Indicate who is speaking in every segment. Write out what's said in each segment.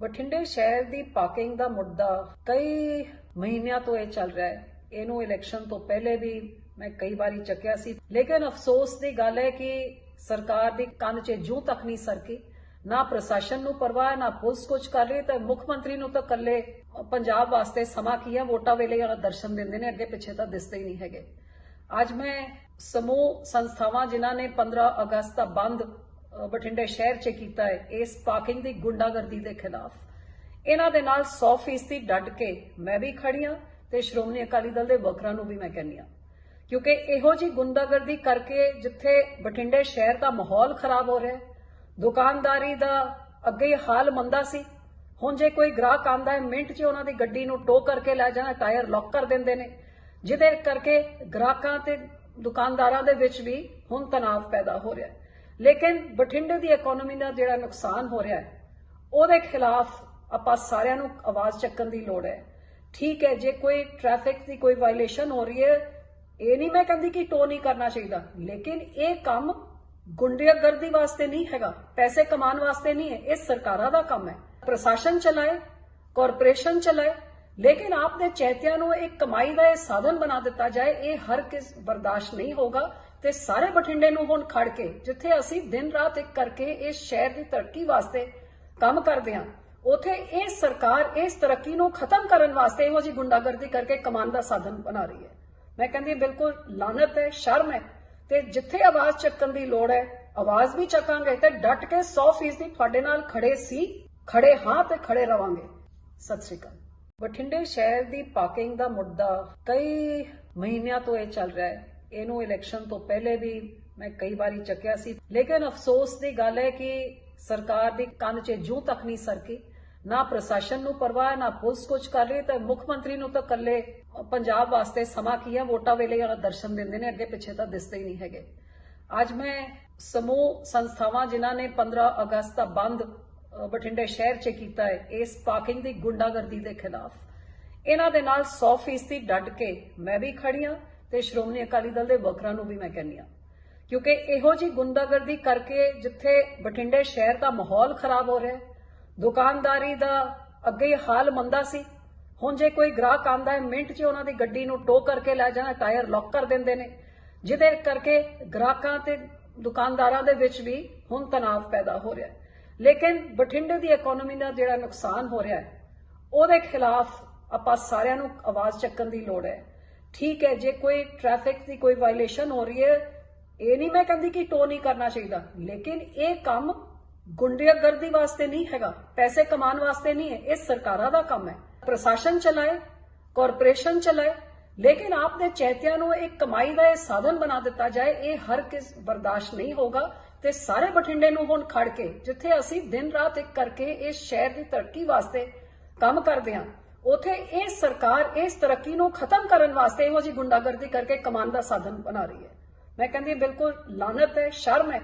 Speaker 1: ਬਠਿੰਡੇ ਸ਼ਹਿਰ ਦੀ ਪਾਰਕਿੰਗ ਦਾ ਮੁੱਦਾ ਕਈ ਮਹੀਨਿਆਂ ਤੋਂ ਇਹ ਚੱਲ ਰਿਹਾ ਹੈ। ਇਹਨੂੰ ਇਲੈਕਸ਼ਨ ਤੋਂ ਪਹਿਲੇ ਵੀ ਮੈਂ ਕਈ ਵਾਰੀ ਚੱਕਿਆ ਸੀ। ਲੇਕਿਨ ਅਫਸੋਸ ਦੀ ਗੱਲ ਹੈ ਕਿ ਸਰਕਾਰ ਦੀ ਕੰਨ 'ਚ ਜੂੰ ਤੱਕ ਨਹੀਂ ਸਰਕੀ। ਨਾ ਪ੍ਰਸ਼ਾਸਨ ਨੂੰ ਪਰਵਾਹ, ਨਾ ਪੁਲਿਸ ਕੁਝ ਕਰ ਰਹੀ ਤੇ ਮੁੱਖ ਮੰਤਰੀ ਨੂੰ ਤਾਂ ਕੱਲੇ ਪੰਜਾਬ ਵਾਸਤੇ ਸਮਾਂ ਕੀ ਹੈ? ਵੋਟਾਂ ਵੇਲੇ ਜਿਹੜਾ ਦਰਸ਼ਨ ਦਿੰਦੇ ਨੇ, ਅੱਗੇ ਪਿੱਛੇ ਤਾਂ ਦਿਸਦੇ ਹੀ ਨਹੀਂ ਹੈਗੇ। ਅੱਜ ਮੈਂ ਸਮੂਹ ਸੰਸਥਾਵਾਂ ਜਿਨ੍ਹਾਂ ਨੇ 15 ਅਗਸਤ ਦਾ ਬੰਦ ਬਠਿੰਡੇ ਸ਼ਹਿਰ 'ਚ ਕੀਤਾ ਹੈ, ਇਸ ਪਾਰਕਿੰਗ ਦੀ ਗੁੰਡਾਗਰਦੀ ਦੇ ਖਿਲਾਫ। ਇਹਨਾਂ ਦੇ ਨਾਲ 100% ਡਟ ਕੇ ਮੈਂ ਵੀ ਖੜੀ ਹਾਂ ਤੇ ਸ਼੍ਰੋਮਣੀ ਅਕਾਲੀ ਦਲ ਦੇ ਵਰਕਰਾਂ ਨੂੰ ਵੀ ਮੈਂ ਕਹਿੰਦੀ ਹਾਂ। ਕਿਉਂਕਿ ਇਹੋ ਜੀ ਗੁੰਡਾਗਰਦੀ ਕਰਕੇ ਜਿੱਥੇ ਬਠਿੰਡੇ ਸ਼ਹਿਰ ਦਾ ਮਾਹੌਲ ਖਰਾਬ ਹੋ ਰਿਹਾ ਦੁਕਾਨਦਾਰੀ ਦਾ ਅੱਗੇ ਹਾਲ ਮੰਦਾ ਸੀ। ਹੁਣ ਜੇ ਕੋਈ ਗ੍ਰਾਹਕ ਆਂਦਾ ਹੈ, ਮਿੰਟ 'ਚ ਉਹਨਾਂ ਦੀ ਗੱਡੀ ਨੂੰ ਟੋ ਕਰਕੇ ਲੈ ਜਾਣਾ, ਟਾਇਰ ਲੌਕ ਕਰ ਦਿੰਦੇ ਨੇ। ਜਿਹਦੇ ਕਰਕੇ ਗ੍ਰਾਹਕਾਂ ਤੇ ਦੁਕਾਨਦਾਰਾਂ ਦੇ ਵਿੱਚ ਵੀ ਹੁਣ ਤਣਾਅ ਪੈਦਾ ਹੋ ਰਿਹਾ ਹੈ। ਲੇਕਿਨ ਬਠਿੰਡੇ ਦੀ ਇਕਨੋਮੀ ਦਾ ਜਿਹੜਾ ਨੁਕਸਾਨ ਹੋ ਰਿਹਾ ਹੈ, ਉਹਦੇ ਖਿਲਾਫ ਆਪਾਂ ਸਾਰਿਆਂ ਨੂੰ ਆਵਾਜ਼ ਚੱਕਣ ਦੀ ਲੋੜ ਹੈ। ਠੀਕ ਹੈ, ਜੇ ਕੋਈ ਟ੍ਰੈਫਿਕ ਦੀ ਕੋਈ ਵਾਇਲੇਸ਼ਨ ਹੋ ਰਹੀ ਹੈ, ਇਹ ਨਹੀਂ ਮੈਂ ਕਹਿੰਦੀ ਕਿ ਟੋ ਨਹੀਂ ਕਰਨਾ ਚਾਹੀਦਾ। ਲੇਕਿਨ ਇਹ ਕੰਮ ਗੁੰਡਿਆਗਰਦੀ ਵਾਸਤੇ ਨਹੀਂ ਹੈਗਾ, ਪੈਸੇ ਕਮਾਉਣ ਵਾਸਤੇ ਨਹੀਂ ਹੈ, ਇਹ ਸਰਕਾਰਾਂ ਦਾ ਕੰਮ ਹੈ। ਪ੍ਰਸ਼ਾਸਨ ਚਲਾਏ ਕਾਰਪੋਰੇਸ਼ਨ ਚਲਾਏ ਲੇਕਿਨ ਆਪਦੇ ਚੈਤਿਆਂ ਨੂੰ ਇੱਕ ਕਮਾਈ ਦਾ ਇਹ ਸਾਧਨ ਬਣਾ ਦਿੱਤਾ ਜਾਏ, ਇਹ ਹਰ ਕਿਸ ਬਰਦਾਸ਼ਤ ਨਹੀਂ ਹੋਗਾ ਤੇ ਸਾਰੇ ਬਠਿੰਡੇ ਨੂੰ ਹੁਣ ਖੜ ਕੇ, ਜਿੱਥੇ ਅਸੀਂ ਦਿਨ ਰਾਤ ਇੱਕ ਕਰਕੇ ਇਸ ਸ਼ਹਿਰ ਦੀ ਤਰੱਕੀ ਵਾਸਤੇ ਕੰਮ ਕਰਦੇ ਹਾਂ, ਉਥੇ ਇਹ ਸਰਕਾਰ ਇਸ ਤਰੱਕੀ ਨੂੰ ਖਤਮ ਕਰਨ ਵਾਸਤੇ ਇਹੋ ਜੀ ਗੁੰਡਾਗਰਦੀ ਕਰਕੇ ਕਮਾਨ ਦਾ ਸਾਧਨ ਬਣਾ ਰਹੀ ਹੈ। ਮੈਂ ਕਹਿੰਦੀ ਬਿਲਕੁਲ ਲਾਨਤ ਹੈ, ਸ਼ਰਮ ਹੈ। ਤੇ ਜਿੱਥੇ ਆਵਾਜ਼ ਚੱਕਣ ਦੀ ਲੋੜ ਹੈ, ਆਵਾਜ਼ ਵੀ ਚੱਕਾਂਗੇ ਤੇ ਡਟ ਕੇ 100% ਤੁਹਾਡੇ ਨਾਲ ਖੜੇ ਸੀ, ਖੜੇ ਹਾਂ ਤੇ ਖੜੇ ਰਵਾਂਗੇ। ਸਤਿ ਸ਼੍ਰੀ ਅਕਾਲ। ਬਠਿੰਡੇ ਸ਼ਹਿਰ ਦੀ ਪਾਰਕਿੰਗ ਦਾ ਮੁੱਦਾ ਕਈ ਮਹੀਨਿਆਂ ਤੋਂ ਇਹ ਚੱਲ ਰਿਹਾ ਹੈ। ਇਹਨੂੰ ਇਲੈਕਸ਼ਨ ਤੋਂ ਪਹਿਲੇ ਵੀ ਮੈਂ ਕਈ ਵਾਰੀ ਚੱਕਿਆ ਸੀ। ਲੇਕਿਨ ਅਫਸੋਸ ਦੀ ਗੱਲ ਹੈ ਕਿ ਸਰਕਾਰ ਦੀ ਕੰਨ 'ਚ ਜੂੰ ਤੱਕ ਨਹੀਂ ਸਰਕੀ। ਨਾ ਪ੍ਰਸ਼ਾਸਨ ਨੂੰ ਪਰਵਾਹ, ਨਾ ਪੁਲਿਸ ਕੁਝ ਕਰ ਰਹੀ ਤੇ ਮੁੱਖ ਮੰਤਰੀ ਨੂੰ ਤਾਂ ਕੱਲੇ ਪੰਜਾਬ ਵਾਸਤੇ ਸਮਾਂ ਕੀ ਹੈ? ਵੋਟਾਂ ਵੇਲੇ ਜਿਹੜਾ ਦਰਸ਼ਨ ਦਿੰਦੇ ਨੇ, ਅੱਗੇ ਪਿੱਛੇ ਤਾਂ ਦਿਸਦੇ ਹੀ ਨਹੀਂ ਹੈਗੇ। ਅੱਜ ਮੈਂ ਸਮੂਹ ਸੰਸਥਾਵਾਂ ਜਿਨ੍ਹਾਂ ਨੇ 15 ਅਗਸਤ ਦਾ ਬੰਦ ਬਠਿੰਡੇ ਸ਼ਹਿਰ 'ਚ ਕੀਤਾ ਹੈ, ਇਸ ਪਾਰਕਿੰਗ ਦੀ ਗੁੰਡਾਗਰਦੀ ਦੇ ਖਿਲਾਫ। ਇਹਨਾਂ ਦੇ ਨਾਲ 100% ਡਟ ਕੇ ਮੈਂ ਵੀ ਖੜੀ ਹਾਂ ਤੇ ਸ਼੍ਰੋਮਣੀ ਅਕਾਲੀ ਦਲ ਦੇ ਵਰਕਰਾਂ ਨੂੰ ਵੀ ਮੈਂ ਕਹਿੰਦੀ ਹਾਂ। ਕਿਉਂਕਿ ਇਹੋ ਜੀ ਗੁੰਡਾਗਰਦੀ ਕਰਕੇ ਜਿੱਥੇ ਬਠਿੰਡੇ ਸ਼ਹਿਰ ਦਾ ਮਾਹੌਲ ਖਰਾਬ ਹੋ ਰਿਹਾ ਦੁਕਾਨਦਾਰੀ ਦਾ ਅੱਗੇ ਹਾਲ ਮੰਦਾ ਸੀ, ਹੁਣ ਜੇ ਕੋਈ ਗ੍ਰਾਹਕ ਆਂਦਾ ਹੈ, ਮਿੰਟ 'ਚ ਉਹਨਾਂ ਦੀ ਗੱਡੀ ਨੂੰ ਟੋ ਕਰਕੇ ਲੈ ਜਾਣਾ, ਟਾਇਰ ਲੌਕ ਕਰ ਦਿੰਦੇ ਨੇ, ਜਿਹਦੇ ਕਰਕੇ ਗ੍ਰਾਹਕਾਂ ਤੇ ਦੁਕਾਨਦਾਰਾਂ ਦੇ ਵਿੱਚ ਵੀ ਹੁਣ ਤਣਾਅ ਪੈਦਾ ਹੋ ਰਿਹਾ ਹੈ। ਲੇਕਿਨ ਬਠਿੰਡੇ ਦੀ ਇਕਨੋਮੀ ਦਾ ਜਿਹੜਾ ਨੁਕਸਾਨ ਹੋ ਰਿਹਾ ਹੈ, ਉਹਦੇ ਖਿਲਾਫ ਆਪਾਂ ਸਾਰਿਆਂ ਨੂੰ ਆਵਾਜ਼ ਚੱਕਣ ਦੀ ਲੋੜ ਹੈ। ਠੀਕ ਹੈ, ਜੇ ਕੋਈ ਟ੍ਰੈਫਿਕ ਦੀ ਕੋਈ ਵਾਇਲੇਸ਼ਨ ਹੋ ਰਹੀ ਹੈ, ਇਹ ਨਹੀਂ ਮੈਂ ਕਹਿੰਦੀ ਕਿ ਟੋ ਨਹੀਂ ਕਰਨਾ ਚਾਹੀਦਾ। ਲੇਕਿਨ ਇਹ ਕੰਮ ਗੁੰਡਿਆਗਰਦੀ ਵਾਸਤੇ ਨਹੀਂ ਹੈਗਾ, ਪੈਸੇ ਕਮਾਉਣ ਵਾਸਤੇ ਨਹੀਂ ਹੈ, ਇਹ ਸਰਕਾਰਾਂ ਦਾ ਕੰਮ ਹੈ। ਪ੍ਰਸ਼ਾਸਨ ਚਲਾਏ ਕਾਰਪੋਰੇਸ਼ਨ ਚਲਾਏ, ਲੇਕਿਨ ਆਪਦੇ ਚੈਤਿਆਂ ਨੂੰ ਇੱਕ ਕਮਾਈ ਦਾ ਇਹ ਸਾਧਨ ਬਣਾ ਦਿੱਤਾ ਜਾਏ, ਇਹ ਹਰ ਕਿਸ ਬਰਦਾਸ਼ਤ ਨਹੀਂ ਹੋਗਾ ਤੇ ਸਾਰੇ ਬਠਿੰਡੇ ਨੂੰ ਹੁਣ ਖੜ ਕੇ, ਜਿੱਥੇ ਅਸੀਂ ਦਿਨ ਰਾਤ ਇੱਕ ਕਰਕੇ ਇਸ ਸ਼ਹਿਰ ਦੀ ਤਰੱਕੀ ਵਾਸਤੇ ਕੰਮ ਕਰਦੇ ਹਾਂ, ਉਥੇ ਇਹ ਸਰਕਾਰ ਇਸ ਤਰੱਕੀ ਨੂੰ ਖਤਮ ਕਰਨ ਵਾਸਤੇ ਇਹੋ ਜੀ ਗੁੰਡਾਗਰਦੀ ਕਰਕੇ ਕਮਾਨ ਦਾ ਸਾਧਨ ਬਣਾ ਰਹੀ ਹੈ। ਮੈਂ ਕਹਿੰਦੀ ਬਿਲਕੁਲ ਲਾਨਤ ਹੈ, ਸ਼ਰਮ ਹੈ,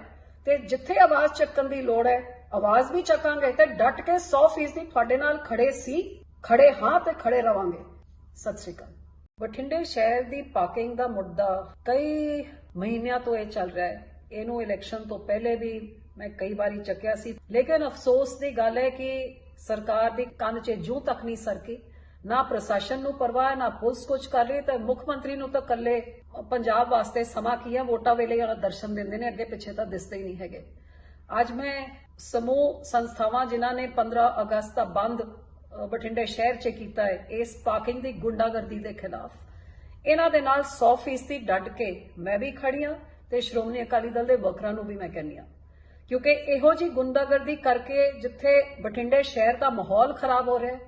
Speaker 1: ਤੇ ਜਿੱਥੇ ਆਵਾਜ਼ ਚੱਕਣ ਦੀ ਲੋੜ ਹੈ, ਆਵਾਜ਼ ਵੀ ਚੱਕਾਂਗੇ ਤੇ ਡਟ ਕੇ 100% ਤੁਹਾਡੇ ਨਾਲ ਖੜੇ ਸੀ, ਖੜੇ ਹਾਂ ਤੇ ਖੜੇ ਰਵਾਂਗੇ। ਸਤਿ ਸ਼੍ਰੀ ਅਕਾਲ। ਬਠਿੰਡੇ ਸ਼ਹਿਰ ਦੀ ਪਾਰਕਿੰਗ ਦਾ ਮੁੱਦਾ ਕਈ ਮਹੀਨਿਆਂ ਤੋਂ ਇਹ ਚੱਲ ਰਿਹਾ ਹੈ। ਇਹਨੂੰ ਇਲੈਕਸ਼ਨ ਤੋਂ ਪਹਿਲੇ ਵੀ ਮੈਂ ਕਈ ਵਾਰੀ ਚੱਕਿਆ ਸੀ। ਲੇਕਿਨ ਅਫਸੋਸ ਦੀ ਗੱਲ ਹੈ ਕਿ ਸਰਕਾਰ ਦੀ ਕੰਨ 'ਚ ਜੂ ਤੱਕ ਨਹੀਂ ਸਰਕੀ। ਨਾ ਪ੍ਰਸ਼ਾਸਨ ਨੂੰ ਪਰਵਾਹ, ਨਾ ਪੁਲਿਸ ਕੁਝ ਕਰ ਰਹੀ ਤਾਂ ਮੁੱਖ ਮੰਤਰੀ ਨੂੰ ਤਾਂ ਕੱਲੇ ਪੰਜਾਬ ਵਾਸਤੇ ਸਮਾਂ ਕੀ ਹੈ? ਵੋਟਾਂ ਵੇਲੇ ਜਿਹੜਾ ਦਰਸ਼ਨ ਦਿੰਦੇ ਨੇ, ਅੱਗੇ ਪਿੱਛੇ ਤਾਂ ਦਿਸਦੇ ਹੀ ਨਹੀਂ ਹੈਗੇ। ਅੱਜ ਮੈਂ ਸਮੂਹ ਸੰਸਥਾਵਾਂ ਜਿਨ੍ਹਾਂ ਨੇ 15 ਅਗਸਤ ਦਾ ਬੰਦ ਬਠਿੰਡੇ ਸ਼ਹਿਰ 'ਚ ਕੀਤਾ ਹੈ, ਇਸ ਪਾਰਕਿੰਗ ਦੀ ਗੁੰਡਾਗਰਦੀ ਦੇ ਖਿਲਾਫ। ਇਹਨਾਂ ਦੇ ਨਾਲ 100% ਡਟ ਕੇ ਮੈਂ ਵੀ ਖੜੀ ਹਾਂ। ਤੇ ਸ਼੍ਰੋਮਣੀ ਅਕਾਲੀ ਦਲ ਦੇ ਵਰਕਰਾਂ ਨੂੰ ਵੀ ਮੈਂ ਕਹਿੰਦੀ ਹਾਂ। ਕਿਉਂਕਿ ਇਹੋ ਜੀ ਗੁੰਡਾਗਰਦੀ ਕਰਕੇ ਜਿੱਥੇ ਬਠਿੰਡੇ ਸ਼ਹਿਰ ਦਾ ਮਾਹੌਲ ਖਰਾਬ ਹੋ ਰਿਹਾ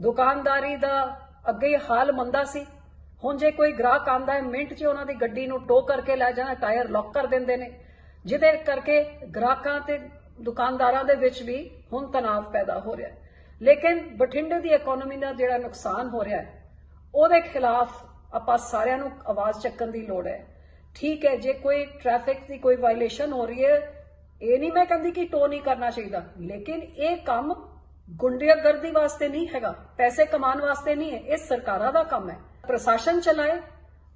Speaker 1: ਦੁਕਾਨਦਾਰੀ ਦਾ ਅੱਗੇ ਹਾਲ ਮੰਦਾ ਸੀ, ਹੁਣ ਜੇ ਕੋਈ ਗ੍ਰਾਹਕ ਆਂਦਾ ਹੈ, ਮਿੰਟ 'ਚ ਉਹਨਾਂ ਦੀ ਗੱਡੀ ਨੂੰ ਟੋ ਕਰਕੇ ਲੈ ਜਾਣਾ, ਟਾਇਰ ਲੌਕ ਕਰ ਦਿੰਦੇ ਨੇ, ਜਿਹਦੇ ਕਰਕੇ ਗ੍ਰਾਹਕਾਂ ਤੇ ਦੁਕਾਨਦਾਰਾਂ ਦੇ ਵਿੱਚ ਵੀ ਹੁਣ ਤਣਾਅ ਪੈਦਾ ਹੋ ਰਿਹਾ ਹੈ। ਲੇਕਿਨ ਬਠਿੰਡੇ ਦੀ ਇਕਨੋਮੀ ਦਾ ਜਿਹੜਾ ਨੁਕਸਾਨ ਹੋ ਰਿਹਾ ਹੈ, ਉਹਦੇ ਖਿਲਾਫ ਆਪਾਂ ਸਾਰਿਆਂ ਨੂੰ ਆਵਾਜ਼ ਚੱਕਣ ਦੀ ਲੋੜ ਹੈ। ਠੀਕ ਹੈ, ਜੇ ਕੋਈ ਟ੍ਰੈਫਿਕ ਦੀ ਕੋਈ ਵਾਇਲੇਸ਼ਨ ਹੋ ਰਹੀ ਹੈ, ਇਹ ਨਹੀਂ ਮੈਂ ਕਹਿੰਦੀ ਕਿ ਟੋ ਨਹੀਂ ਕਰਨਾ ਚਾਹੀਦਾ। ਲੇਕਿਨ ਇਹ ਕੰਮ ਗੁੰਡਾਗਰਦੀ ਵਾਸਤੇ ਨਹੀਂ ਹੈਗਾ, ਪੈਸੇ ਕਮਾਉਣ ਵਾਸਤੇ ਨਹੀਂ ਹੈ, ਇਹ ਸਰਕਾਰਾਂ ਦਾ ਕੰਮ ਹੈ। ਪ੍ਰਸ਼ਾਸਨ ਚਲਾਏ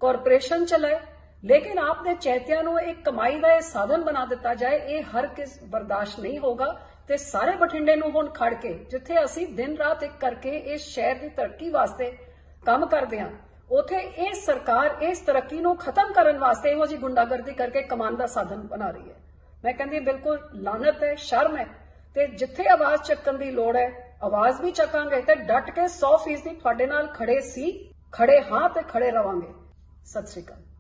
Speaker 1: ਕਾਰਪੋਰੇਸ਼ਨ ਚਲਾਏ, ਲੇਕਿਨ ਆਪਦੇ ਚੈਤਿਆਂ ਨੂੰ ਇੱਕ ਕਮਾਈ ਦਾ ਇਹ ਸਾਧਨ ਬਣਾ ਦਿੱਤਾ ਜਾਏ, ਇਹ ਹਰ ਕਿਸ ਬਰਦਾਸ਼ਤ ਨਹੀਂ ਹੋਗਾ ਤੇ ਸਾਰੇ ਬਠਿੰਡੇ ਨੂੰ ਹੁਣ ਖੜ ਕੇ, ਜਿੱਥੇ ਅਸੀਂ ਦਿਨ ਰਾਤ ਇੱਕ ਕਰਕੇ ਇਸ ਸ਼ਹਿਰ ਦੀ ਤਰੱਕੀ ਵਾਸਤੇ ਕੰਮ ਕਰਦੇ ਹਾਂ। ਉਥੇ ਇਹ ਸਰਕਾਰ ਇਸ ਤਰੱਕੀ ਨੂੰ ਖਤਮ ਕਰਨ ਵਾਸਤੇ ਇਹੋ ਜੀ ਗੁੰਡਾਗਰਦੀ ਕਰਕੇ ਕਮਾਨ ਦਾ ਸਾਧਨ ਬਣਾ ਰਹੀ ਹੈ। ਮੈਂ ਕਹਿੰਦੀ ਬਿਲਕੁਲ ਲਾਨਤ ਹੈ, ਸ਼ਰਮ ਹੈ। ਤੇ ਜਿੱਥੇ ਆਵਾਜ਼ ਚੱਕਣ ਦੀ ਲੋੜ ਹੈ, ਆਵਾਜ਼ ਵੀ ਚੱਕਾਂਗੇ ਤੇ ਡਟ ਕੇ 100% ਤੁਹਾਡੇ ਨਾਲ ਖੜੇ ਸੀ, ਖੜੇ ਹਾਂ ਤੇ ਖੜੇ ਰਵਾਂਗੇ। ਸਤਿ ਸ਼੍ਰੀ ਅਕਾਲ।